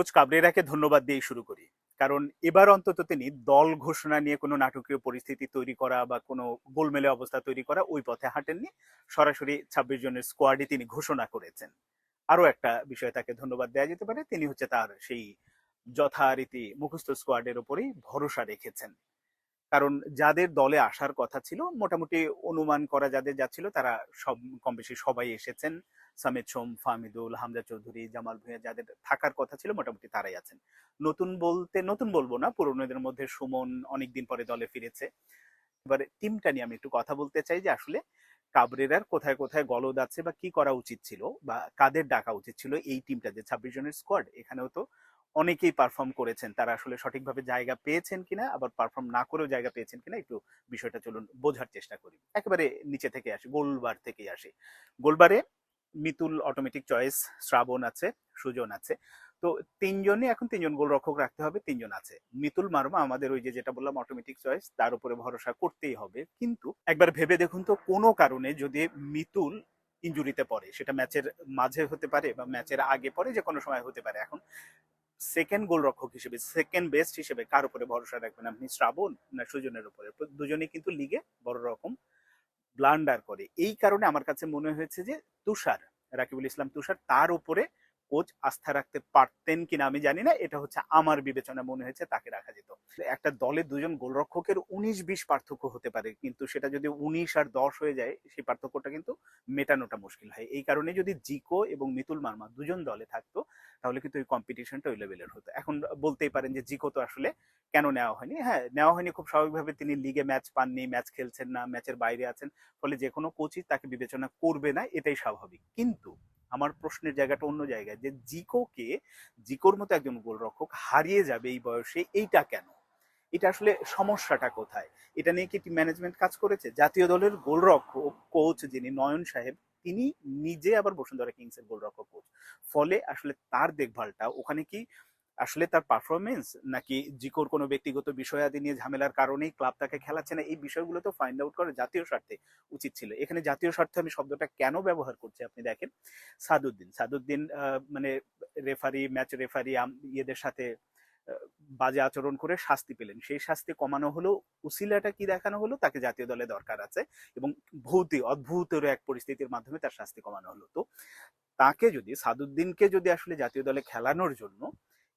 Coach কাবরেরাকে ধন্যবাদ দিয়ে শুরু করি। কারণ এবার অন্তত তিনি দল ঘোষণা নিয়ে কোনো নাটকীয় পরিস্থিতি তৈরি করা বা কোনো গোলমেলে অবস্থা তৈরি করা ওই পথে হাঁটেননি। সরাসরি ছাব্বিশ জনের স্কোয়াডে তিনি ঘোষণা করেছেন। আরও একটা বিষয়ে তাকে ধন্যবাদ দেওয়া যেতে পারে, তিনি হচ্ছে তার সেই যথারীতি মুখস্থ স্কোয়াডের ওপরেই ভরসা রেখেছেন। কারণ যাদের দলে আসার কথা ছিল, মোটামুটি অনুমান করা যাদের যাচ্ছিল, তারা সব কম বেশি সবাই এসেছেন। সামিদ সোম, ফাহমিদুল, হামজা চৌধুরী, জামাল ভুঁইয়া যাদের থাকার কথা ছিল মোটামুটি তারাই আছেন। নতুন বলতে, নতুন বলব না, পুরনোদের মধ্যে সুমন অনেকদিন পরে দলে ফিরেছে। এবারে টিমটা নিয়ে আমি একটু কথা বলতে চাই যে আসলে কাবরেরার কোথায় কোথায় গলদ আছে বা কি করা উচিত ছিল বা কাদের ডাকা উচিত ছিল এই টিমটা যে ছাব্বিশ জনের স্কোয়াড এখানেও তো অনেকেই পারফর্ম করেছেন। তারা আসলে সঠিকভাবে জায়গা পেয়েছেন কিনা, আবার পারফর্ম না করেও জায়গা পেয়েছেন কিনা একটু বিষয়টা চলুন বোঝার চেষ্টা করি। একেবারে নিচে থেকে আসি, গোলবার থেকেই আসি। গোলবারে মিতুল অটোমেটিক চয়েস শ্রাবণ আছে, সুজন আছে। তো তিনজনই এখন তিনজন গোলরক্ষক রাখতে হবে, তিনজন আছে। মিতুল মার্মা আমাদের ওই যে যেটা বললাম অটোমেটিক চয়েস তার উপরে ভরসা করতেই হবে। কিন্তু একবার ভেবে দেখুন তো, কোনো কারণে যদি মিতুল ইঞ্জুরিতে পড়ে, সেটা ম্যাচের মাঝে হতে পারে বা ম্যাচের আগে পরে যে কোনো সময় হতে পারে। এখন সেকেন্ড গোলরক্ষক হিসেবে সেকেন্ড বেস্ট হিসেবে কার উপরে ভরসা রাখবেন আপনি, শ্রাবণ না সুজনের উপরে? দুজনেই কিন্তু লিগে বড় রকম ব্লান্ডার করে। এই কারণে আমার কাছে মনে হয়েছে যে তুষার, রাকিবুল ইসলাম তুষার তার উপরে কোচ আস্থা রাখতে পারতেন কিনা আমি জানি না, এটা হচ্ছে আমার বিবেচনা মনে হয়েছে, তাকে রাখা যেত। একটা দলে দুজন গোলরক্ষকের উনিশ বিশ পার্থক্য হতে পারে, কিন্তু সেটা যদি উনিশ আর দশ হয়ে যায়, সেই পার্থক্যটা কিন্তু মেটানোটা মুশকিল হয়। এই কারণে যদি জিকো এবং মিতুল মার্মা দুজন দলে থাকতো, তাহলে কিন্তু ওই কম্পিটিশনটা ওই লেভেলের হতো। এখন বলতেই পারেন যে জিকো তো আসলে কেন নেওয়া হয়নি? হ্যাঁ নেওয়া হয়নি খুব স্বাভাবিকভাবে তিনি লিগে ম্যাচ পাননি ম্যাচ খেলছেন না ম্যাচের বাইরে আছেন, ফলে যে কোনো কোচই তাকে বিবেচনা করবে না, এটাই স্বাভাবিক। কিন্তু আমার প্রশ্নের জায়গাটা অন্য জায়গায়, যে জিকোকে, জিকোর মতো একজন গোলরক্ষক হারিয়ে যাবে এই বয়সে এইটা কেন? এটা আসলে সমস্যাটা কোথায়? এটা নিয়ে কি টিম ম্যানেজমেন্ট কাজ করেছে? জাতীয় দলের গোলরক্ষক কোচ যিনি নয়ন সাহেব, তিনি নিজে আবার বসুন্ধরা কিংসের গোলরক্ষক কোচ ফলে আসলে তার দেখভালটা, ওখানে কি আসলে তার পারফরমেন্স নাকি জিকোর কোনো ব্যক্তিগত বিষয়াদি নিয়ে ঝামেলার কারণেই ক্লাব তাকে খেলাচ্ছে না, এই বিষয়গুলো তো ফাইন্ড আউট করা জাতীয় স্বার্থে উচিত ছিল। এখানে জাতীয় স্বার্থে আমি শব্দটা কেন ব্যবহার করছি আপনি দেখেন। সাদুদ্দিন সাদুদ্দিন মানে রেফারি ম্যাচ রেফারি ইয়েদের সাথে বাজে আচরণ করে শাস্তি পেলেন। সেই শাস্তি কমানো হলো, উসিলাটা কি দেখানো হলো, তাকে জাতীয় দলে দরকার আছে এবং ভৌতি অদ্ভুতের এক পরিস্থিতির মাধ্যমে তার শাস্তি কমানো হলো। তো তাকে যদি, সাদুদ্দিনকে যদি আসলে জাতীয় দলে খেলানোর জন্য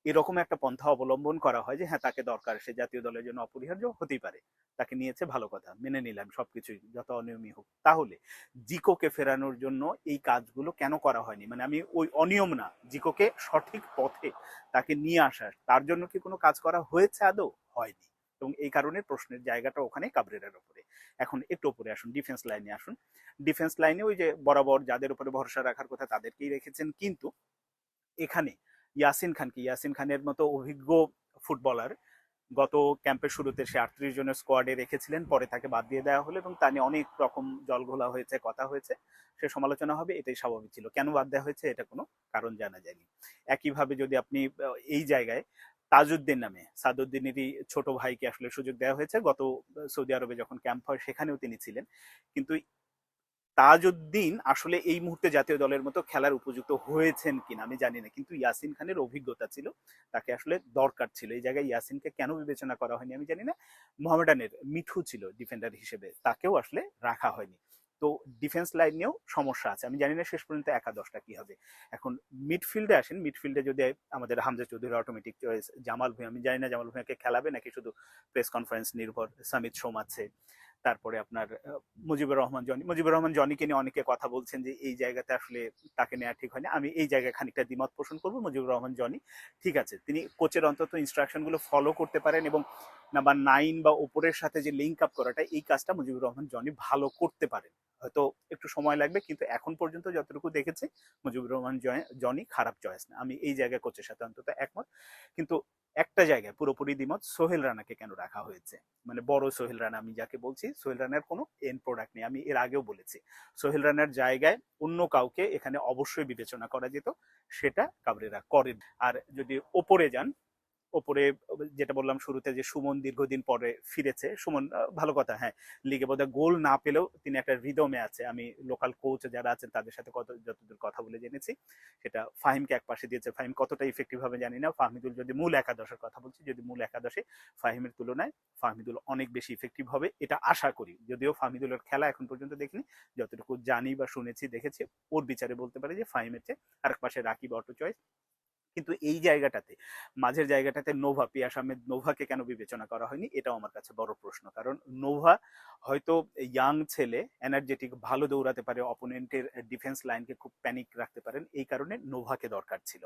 এরকম একটা পন্থা অবলম্বন করা হয় যে হ্যাঁ তাকে দরকার, সে জাতীয় দলের জন্য অপরিহার্য হতেই পারে। তাকে নিয়েছে ভালো কথা, মেনে নিলাম সবকিছুই, যত অনিয়মই হোক। তাহলে জিকোকে ফেরানোর জন্য এই কাজগুলো কেন করা হয়নি? মানে আমি ওই অনিয়ম না, জিকোকে সঠিক পথে তাকে নিয়ে আসার তার জন্য কি কোনো কাজ করা হয়েছে আদৌ? হয়নি। এবং এই কারণে প্রশ্নের জায়গাটা ওখানে কাবরেরার উপরে এখন একটু উপরে আসুন ডিফেন্স লাইনে আসুন। ডিফেন্স লাইনে ওই যে বরাবর যাদের উপরে ভরসা রাখার কথা তাদেরকেই রেখেছেন, কিন্তু এখানে ইয়াসিন খানকে ইয়াসিন খানের মতো অভিজ্ঞ ফুটবলার গত ক্যাম্পের শুরুতে সে আটত্রিশ জনের স্কোয়াডে রেখেছিলেন, পরে তাকে বাদ দিয়ে দেওয়া হলো এবং তা নিয়ে অনেক রকম জলঘোলা হয়েছে, কথা হয়েছে, সে সমালোচনা হবে, এটাই স্বাভাবিক ছিল। কেন বাদ দেওয়া হয়েছে এটা কোনো কারণ জানা যায়নি। একইভাবে যদি আপনি এই জায়গায় তাজউদ্দিন নামে সাদউদ্দিনেরই ছোট ভাইকে আসলে সুযোগ দেওয়া হয়েছে, গত সৌদি আরবে যখন ক্যাম্প হয় সেখানেও তিনি ছিলেন। কিন্তু তাজউদ্দিন আসলে এই মুহূর্তে জাতীয় দলের মতো খেলার উপযুক্ত হয়েছেন কিনা আমি জানি না, কিন্তু ইয়াসিন খানের অভিজ্ঞতা ছিল, তাকে আসলে দরকার ছিল। এই জায়গায় ইয়াসিনকে কেন বিবেচনা করা হয়নি আমি জানি না মোহামেডানের মিঠু ছিল ডিফেন্ডার হিসেবে, তাকেও আসলে রাখা হয়নি। তো ডিফেন্স লাইন নিয়েও সমস্যা আছে, আমি জানি না শেষ পর্যন্ত একাদশটা কি হবে। এখন মিডফিল্ডে আসেন মিডফিল্ডে যদি আমাদের হামজা চৌধুরী অটোমেটিক চয়েস জামাল ভুঁইয়া, আমি জানি না জামাল ভুঁইয়াকে খেলাবে নাকি শুধু প্রেস কনফারেন্স নির্ভর, সামিত সোম আছে। তারপরে আপনার মুজিবুর রহমান, জনি, মুজিবুর রহমান, জনিকে নিয়ে অনেকে কথা বলছেন যে এই জায়গাতে আসলে তাকে নেওয়া ঠিক হয়নি। আমি এই জায়গায় খানিকটা দ্বিমত পোষণ করব। মুজিবুর রহমান, জনি, ঠিক আছে। তিনি কোচের অন্তত ইনস্ট্রাকশনগুলো ফলো করতে পারেন এবং নাম্বার নাইন বা ওপরের সাথে যে লিঙ্ক আপ করাটা, এই কাজটা মুজিবুর রহমান, জনি ভালো করতে পারেন। হয়তো একটু সময় লাগবে, কিন্তু এখন পর্যন্ত যতটুকু দেখেছি, মুজিবুর রহমান জনি খারাপ চয়েস না। আমি এই জায়গায় কোচের সাথে অন্তত একমত। কিন্তু একটা জায়গায় পুরোপুরি দ্বিমত সোহেল রানাকে কেন রাখা হয়েছে? মানে বড় সোহেল রানা, আমি যাকে বলছি, সোহেল রানার কোনো এন প্রোডাক্ট নেই, আমি এর আগেও বলেছি। সোহেল রানার জায়গায় অন্য কাউকে এখানে অবশ্যই বিবেচনা করা যেত, সেটা কাবরেরা করেন। আর যদি ওপরে যান ওপরে যেটা বললাম শুরুতে যে সুমন দীর্ঘদিন পরে ফিরেছে, সুমন ভালো কথা হ্যাঁ। লিগে বোধহয় গোল না পেলেও তিনি একটা রিদমে আছে। আমি লোকাল কোচ যারা আছেন তাদের সাথে কত, যতদূর কথা বলে জেনেছি, সেটা ফাহিমকে এক পাশে দিয়েছে। ফাহিম কতটা ইফেক্টিভ হবে জানি না। ফাহমিদুল যদি মূল একাদশের কথা বলছি, যদি মূল একাদশে ফাহিমের তুলনায় ফাহমিদুল অনেক বেশি ইফেক্টিভ হবে, এটা আশা করি। যদিও ফাহমিদুলের খেলা এখন পর্যন্ত দেখিনি, যতটুকু জানি বা শুনেছি, দেখেছি, ওর বিচারে বলতে পারি যে ফাহিমের চেয়ে আরেক পাশে রাকিব অটো চয়েস কিন্তু এই জায়গাটাতে, মাঝের জায়গাটাতে নোভা পিয়াস আহমেদ নোভাকে কেন বিবেচনা করা হয়নি? এটাও আমার কাছে বড় প্রশ্ন। কারণ নোভা হয়তো ইয়াং ছেলে এনার্জেটিক ভালো দৌড়াতে পারে অপোনেন্টের ডিফেন্স লাইনকে খুব প্যানিক রাখতে পারেন। এই কারণে নোভাকে দরকার ছিল।